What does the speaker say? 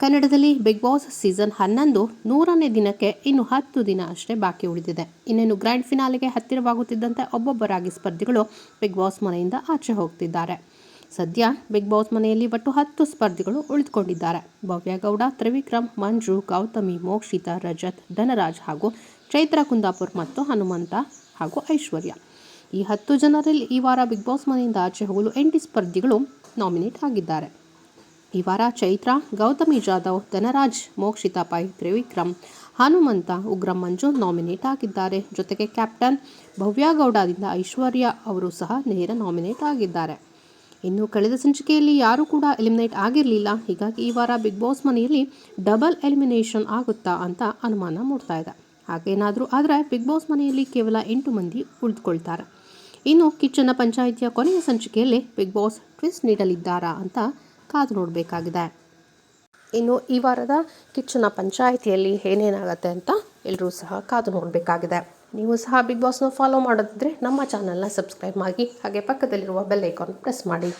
ಕನ್ನಡದಲ್ಲಿ big boss season ಹನ್ನೊಂದು ನೂರನೇ ದಿನಕ್ಕೆ ಇನ್ನು ಹತ್ತು ದಿನ ಅಷ್ಟೇ ಬಾಕಿ ಉಳಿದಿದೆ. ಇನ್ನೇನು ಗ್ರ್ಯಾಂಡ್ ಫಿನಾಲೆಗೆ ಹತ್ತಿರವಾಗುತ್ತಿದ್ದಂತೆ ಒಬ್ಬೊಬ್ಬರಾಗಿ ಸ್ಪರ್ಧಿಗಳು ಬಿಗ್ ಬಾಸ್ ಮನೆಯಿಂದ ಆಚೆ ಹೋಗ್ತಿದ್ದಾರೆ. ಸದ್ಯ ಬಿಗ್ ಬಾಸ್ ಮನೆಯಲ್ಲಿ ಒಟ್ಟು ಹತ್ತು ಸ್ಪರ್ಧಿಗಳು ಉಳಿದುಕೊಂಡಿದ್ದಾರೆ. ಭವ್ಯಗೌಡ ತ್ರಿವಿಕ್ರಮ್, ಮಂಜು, ಗೌತಮಿ, ಮೋಕ್ಷಿತಾ, ರಜತ್, ಧನರಾಜ್ ಹಾಗೂ ಚೈತ್ರ ಕುಂದಾಪುರ್ ಮತ್ತು ಹನುಮಂತ ಹಾಗೂ ಐಶ್ವರ್ಯ. ಈ ಹತ್ತು ಜನರಲ್ಲಿ ಈ ವಾರ ಬಿಗ್ ಬಾಸ್ ಮನೆಯಿಂದ ಆಚೆ ಹೋಗಲು ಎಂಟು ಸ್ಪರ್ಧಿಗಳು ನಾಮಿನೇಟ್ ಆಗಿದ್ದಾರೆ. ಈ ವಾರ ಚೈತ್ರ, ಗೌತಮಿ ಜಾಧವ್, ಧನರಾಜ್, ಮೋಕ್ಷಿತಾ ಪೈ ತ್ರಿವಿಕ್ರಮ್, ಹನುಮಂತ, ಉಗ್ರ ಮಂಜು ನಾಮಿನೇಟ್ ಆಗಿದ್ದಾರೆ. ಜೊತೆಗೆ ಕ್ಯಾಪ್ಟನ್ ಭವ್ಯಗೌಡದಿಂದ ಐಶ್ವರ್ಯ ಅವರು ಸಹ ನೇರ ನಾಮಿನೇಟ್ ಆಗಿದ್ದಾರೆ. ಇನ್ನು ಕಳೆದ ಸಂಚಿಕೆಯಲ್ಲಿ ಯಾರೂ ಕೂಡ ಎಲಿಮಿನೇಟ್ ಆಗಿರಲಿಲ್ಲ. ಹೀಗಾಗಿ ಈ ವಾರ ಬಿಗ್ ಬಾಸ್ ಮನೆಯಲ್ಲಿ ಡಬಲ್ ಎಲಿಮಿನೇಷನ್ ಆಗುತ್ತಾ ಅಂತ ಅನುಮಾನ ಮೂಡ್ತಾ ಇದೆ. ಹಾಗೇನಾದರೂ ಆದರೆ ಬಿಗ್ ಬಾಸ್ ಮನೆಯಲ್ಲಿ ಕೇವಲ ಎಂಟು ಮಂದಿ ಉಳಿದುಕೊಳ್ತಾರೆ. ಇನ್ನು ಕಿಚ್ಚನ ಪಂಚಾಯಿತಿಯ ಕೊನೆಯ ಸಂಚಿಕೆಯಲ್ಲಿ ಬಿಗ್ ಬಾಸ್ ಟ್ವಿಸ್ಟ್ ನೀಡಲಿದ್ದಾರಾ ಅಂತ ಕಾದು ನೋಡಬೇಕಾಗಿದೆ. ಇನ್ನು ಈ ವಾರದ ಕಿಚ್ಚನ ಪಂಚಾಯಿತಿಯಲ್ಲಿ ಏನೇನಾಗುತ್ತೆ ಅಂತ ಎಲ್ಲರೂ ಸಹ ಕಾದು ನೋಡಬೇಕಾಗಿದೆ. ನೀವು ಸಹ ಬಿಗ್ ಬಾಸ್ನ ಫಾಲೋ ಮಾಡೋದಿದ್ರೆ ನಮ್ಮ ಚಾನಲ್ನ ಸಬ್ಸ್ಕ್ರೈಬ್ ಮಾಡಿ, ಹಾಗೆ ಪಕ್ಕದಲ್ಲಿರುವ ಬೆಲ್ ಐಕಾನ್ ಪ್ರೆಸ್ ಮಾಡಿ.